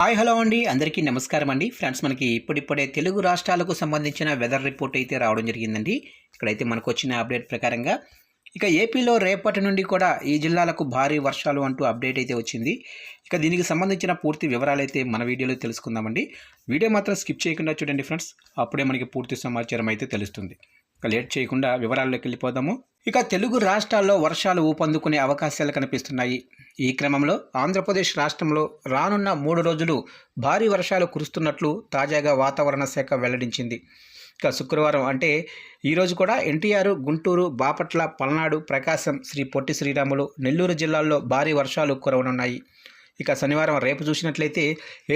Hi hello అండి. అందరికీ నమస్కారం అండి. ఫ్రెండ్స్ మనకి ఇప్పుడిప్పుడే తెలుగు రాష్ట్రాలకు సంబంధించిన వెదర్ రిపోర్ట్ అయితే రావడం జరిగిందండి. ఇక్కడైతే మనకు వచ్చిన అప్డేట్ ప్రకారంగా ఇక ఏపీలో రేపటి నుండి కూడా ఈ జిల్లాలకు భారీ వర్షాలు అంటూ అప్డేట్ అయితే వచ్చింది. ఇక దీనికి సంబంధించిన పూర్తి వివరాలు అయితే మన వీడియోలో తెలుసుకుందామండి. వీడియో మాత్రం స్కిప్ చేయకుండా చూడండి ఫ్రెండ్స్. అప్పుడే మనకి పూర్తి సమాచారం అయితే తెలుస్తుంది. ఇక లేట్ చేయకుండా వివరాల్లోకి వెళ్ళిపోదాము. ఇక తెలుగు రాష్ట్రాల్లో వర్షాలు ఊపందుకునే అవకాశాలు కనిపిస్తున్నాయి. ఈ క్రమంలో ఆంధ్రప్రదేశ్ రాష్ట్రంలో రానున్న మూడు రోజులు భారీ వర్షాలు కురుస్తున్నట్లు తాజాగా వాతావరణ శాఖ వెల్లడించింది. ఇక శుక్రవారం అంటే ఈరోజు కూడా ఎన్టీఆర్ గుంటూరు బాపట్ల పల్నాడు ప్రకాశం శ్రీ పొట్టి శ్రీరాములు నెల్లూరు జిల్లాల్లో భారీ వర్షాలు కురవనున్నాయి. ఇక శనివారం రేపు చూసినట్లయితే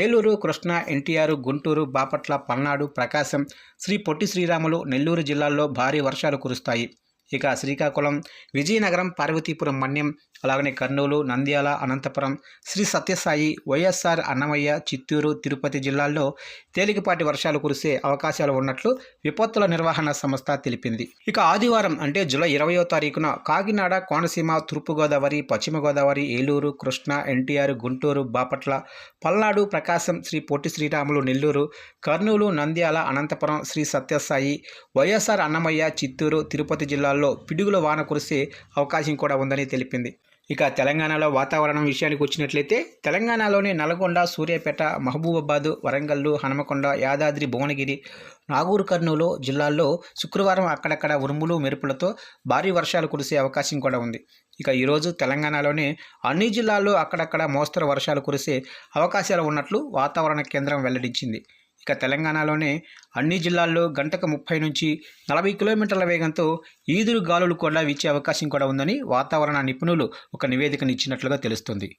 ఏలూరు కృష్ణా ఎన్టీఆర్ గుంటూరు బాపట్ల పల్నాడు ప్రకాశం శ్రీ పొట్టి శ్రీరాములు నెల్లూరు జిల్లాల్లో భారీ వర్షాలు కురుస్తాయి. ఇక శ్రీకాకుళం విజయనగరం పార్వతీపురం మన్యం అలాగనే కర్నూలు నంద్యాల అనంతపురం శ్రీ సత్యసాయి వైఎస్ఆర్ అన్నమయ్య చిత్తూరు తిరుపతి జిల్లాల్లో తేలికపాటి వర్షాలు కురిసే అవకాశాలు ఉన్నట్లు విపత్తుల నిర్వహణ సంస్థ తెలిపింది. ఇక ఆదివారం అంటే జూలై ఇరవయో తారీఖున కాకినాడ కోనసీమ తూర్పుగోదావరి పశ్చిమ గోదావరి ఏలూరు కృష్ణ ఎన్టీఆర్ గుంటూరు బాపట్ల పల్నాడు ప్రకాశం శ్రీ పొట్టి శ్రీరాములు నెల్లూరు కర్నూలు నంద్యాల అనంతపురం శ్రీ సత్యసాయి వైఎస్ఆర్ అన్నమయ్య చిత్తూరు తిరుపతి జిల్లాల్లో పిడుగుల వాన కురిసే అవకాశం కూడా ఉందని తెలిపింది. ఇక తెలంగాణలో వాతావరణం విషయానికి వచ్చినట్లయితే తెలంగాణలోని నల్గొండ సూర్యాపేట మహబూబాబాద్ వరంగల్లు హనుమకొండ యాదాద్రి భువనగిరి నాగూరు కర్నూలు జిల్లాల్లో శుక్రవారం అక్కడక్కడ ఉరుములు మెరుపులతో భారీ వర్షాలు కురిసే అవకాశం కూడా ఉంది. ఇక ఈరోజు తెలంగాణలోని అన్ని జిల్లాల్లో అక్కడక్కడ మోస్తరు వర్షాలు కురిసే అవకాశాలు ఉన్నట్లు వాతావరణ కేంద్రం వెల్లడించింది. ఇక తెలంగాణలోనే అన్ని జిల్లాల్లో గంటకు ముప్పై నుంచి నలభై కిలోమీటర్ల వేగంతో ఈదురు గాలులు కూడా వీచే అవకాశం కూడా ఉందని వాతావరణ నిపుణులు ఒక నివేదికను ఇచ్చినట్లుగా తెలుస్తుంది.